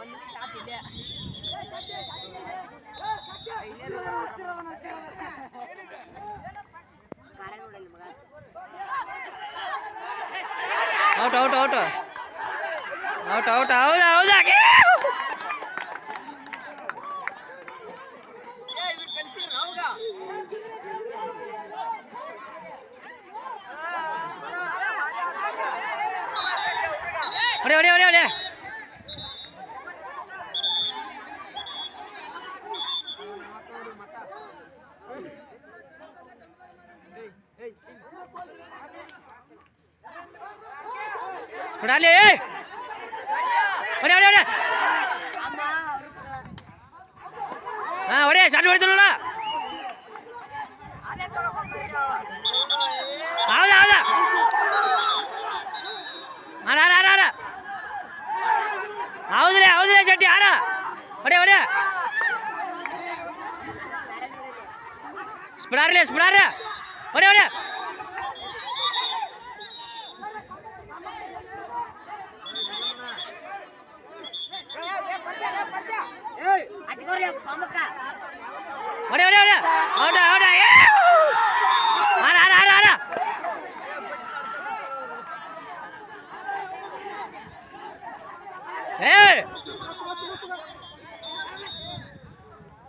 ಒಂದು ಶಾಪ್ ಇದೆ out out out out out ಹೌದಾ ಹೌದಾ đi, olé, đi, olé. đi, eh. đi, đi, đi, đi, olé, đi, olé đi, lah. Ada, đi, Ada, ada. சட்டி ஆடா. ஒடே ஒடே ஸ்பிடாரிலே ஸ்பிடாரு ஒடே ஒடே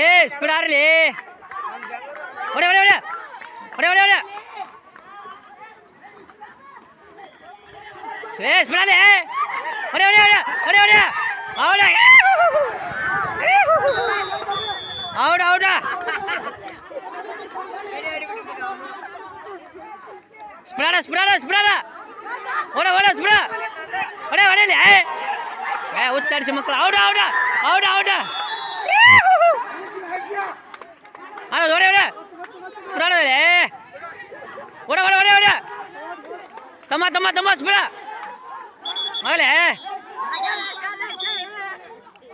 ಏ ಸ್ಪೀಡ್ ಆರ್ಲಿ ಹೊಡೆ ಹೊಡೆ ಹೊಡೆ. ಹೊಡೆ ಹೊಡೆ ಹೊಡೆ. ಏ ಸ್ಪೀಡ್ ಆರ್ಲಿ ಹೊಡೆ ಹೊಡೆ ಹೊಡೆ. ಹೊಡೆ ಹೊಡೆ. ಹೌದಾ ಹೌದಾ ಹೌದಾ ಸ್ಪ್ರಾಡ ಸ್ಪ್ರಾಡ ಸ್ಪ್ರಾಡ ಓಡ ಓಡ ಸ್ಪ್ರಾ ಹೊಡೆ ಹೊಡೆಯಲ್ಲಿ ಏ ಉತ್ತರಿಸಿ ಮಕ್ಕಳು. ಹೌದಾ ಹೌದಾ ಹೌದಾ ஆனா ஓட ஓட ஸ்பிராட வேற ஓட ஓட ஓட ஓட. தம்மா தம்மா தம்மா ஸ்பிரா. மகளே.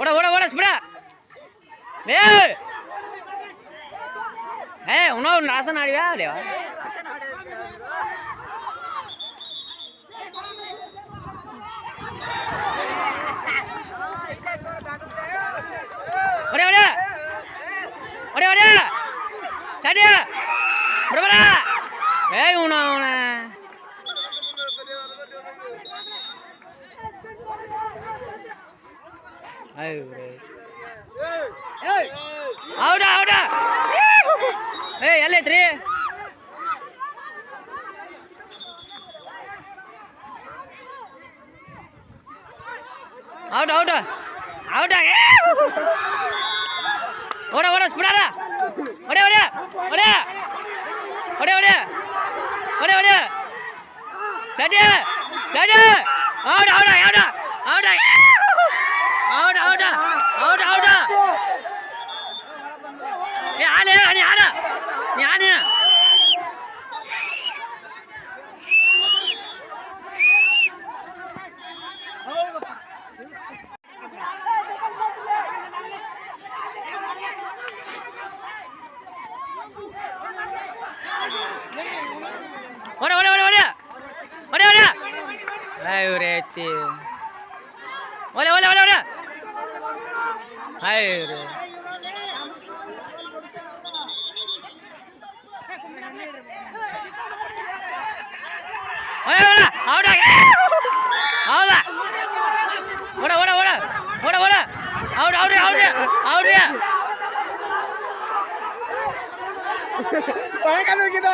ஓட ஓட ஓட ஸ்பிரா. ஏ ஏ உன்னோ நாசம் ஆடிவா அப்படியே உன அவனை. அவுடா அவுடா. ஏய் எல்லே த்ரீ அவுட். அவுட் அவுட் ஓட ஓட ஸ்பீடாடா ஓட ஓட ஓட. ஓட ஓட. விடு விடு சட்டு சட்டு out out out out out out out out out ಹೊರ ಹೊರ ಹೊರ ಹೊರ ಹೊರ ಹೊರ ಹಾಯ್ ಇವ್ರೆ ಐತಿ ಒಲೆ ಒಲೆ ಒಲೆ ಹೊರ ಹಾಯ್ ಇವ್ರೆ ಹೌದಾ ಹೌದಾ ಓಡ ಓಡ ಓಡ ಓಡ ಓಡ ಅವ್ರ ಅವ್ರಿ ಅವ್ರಿ ಅವ್ರಿ ಒಳಗಲ್ಲ ಹೋಗಿದ್ದ